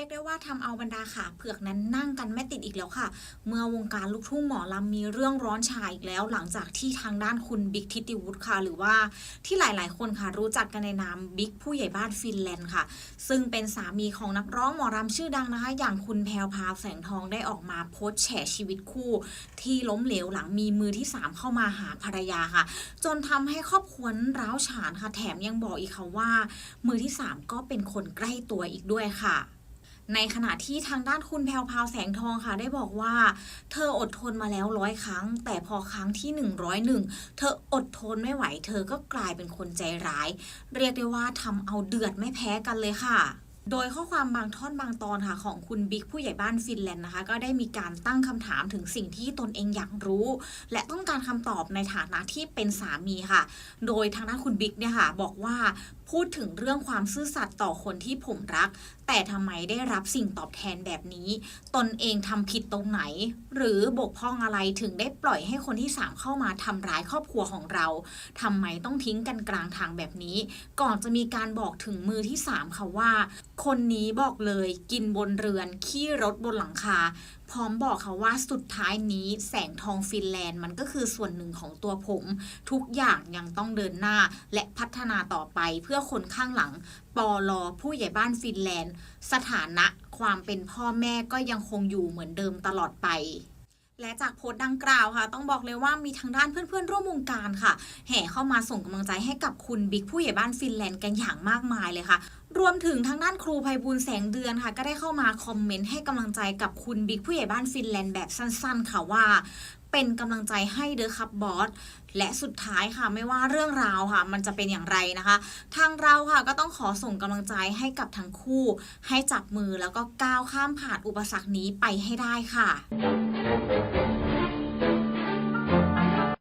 รียกได้ว่าทำเอาบรรดาขาเผือกนั้นนั่งกันไม่ติดอีกแล้วค่ะ เมื่อวงการลูกทุ่งหมอลำมีเรื่องร้อนฉาอีกแล้วหลังจากที่ทางด้านคุณบิ๊กทิติวุฒิค่ะ หรือว่าที่หลาย ๆ คนค่ะรู้จักกันในนามบิ๊กผู้ใหญ่บ้านฟินแลนด์ค่ะ ซึ่งเป็นสามีของนักร้องหมอลำชื่อดังนะคะ อย่างคุณแพรวพาวแสงทองได้ออกมาโพสต์แฉชีวิตคู่ ที่ล้มเหลวหลังมีมือที่สามเข้ามาหาภรรยาค่ะ จนทำให้ครอบครัวร้าวฉานค่ะแถมยังบอกอีกค่ะว่า มือที่สามก็เป็นคนใกล้ตัวอีกด้วยค่ะ ในขณะที่ทางด้านคุณแพรวพาวแสงทองค่ะ ได้บอกว่า เธออดทนมาแล้วร้อยครั้ง แต่พอครั้งที่ 101 เธออดทนไม่ไหว เธอก็กลายเป็นคนใจร้าย เรียกได้ว่าทำเอาเดือดไม่แพ้กันเลยค่ะโดยข้อความบางท่อนบางตอนค่ะของคุณบิ๊กผู้ใหญ่บ้านฟินแลนด์นะคะ ก็ได้มีการตั้งคำถามถึงสิ่งที่ตนเองอยากรู้ และต้องการคำตอบในฐานะที่เป็นสามีค่ะ โดยทางด้านคุณบิ๊กเนี่ยค่ะ บอกว่าพูดถึงเรื่องความซื่อสัตย์ต่อคนที่ผมรัก แต่ทำไมได้รับสิ่งตอบแทนแบบนี้ ตนเองทำผิดตรงไหน หรือบกพร่องอะไรถึงได้ปล่อยให้คนที่สามเข้ามาทำร้ายครอบครัวของเราทำไมต้องทิ้งกันกลางทางแบบนี้ ก่อนจะมีการบอกถึงมือที่สามค่ะว่า คนนี้บอกเลยกินบนเรือนขี้รถบนหลังคา พร้อมบอกค่ะว่าสุดท้ายนี้แสงทองฟินแลนด์มันก็คือส่วนหนึ่งของตัวผม ทุกอย่างยังต้องเดินหน้าและพัฒนาต่อไปเพื่อคนข้างหลังปอลอผู้ใหญ่บ้านฟินแลนด์ สถานะความเป็นพ่อแม่ก็ยังคงอยู่เหมือนเดิมตลอดไป และจากโพสต์ดังกล่าวค่ะ ต้องบอกเลยว่ามีทางด้านเพื่อนๆ ร่วมวงการค่ะ แห่เข้ามาส่งกำลังใจให้กับคุณบิ๊กผู้ใหญ่บ้านฟินแลนด์กันอย่างมากมายเลยค่ะ รวมถึงทางด้านครูภัยบูลแสงเดือนค่ะ ก็ได้เข้ามาคอมเมนต์ให้กำลังใจกับคุณบิ๊กผู้ใหญ่บ้านฟินแลนด์แบบสั้นๆ ค่ะว่า เป็นกำลังใจให้เด้อครับบอสและสุดท้ายค่ะไม่ว่าเรื่องราวค่ะ มันจะเป็นอย่างไรนะคะ ทางเราค่ะก็ต้องขอส่งกำลังใจให้กับทั้งคู่ ให้จับมือแล้วก็ก้าวข้ามผ่านอุปสรรคนี้ไปให้ได้ค่ะ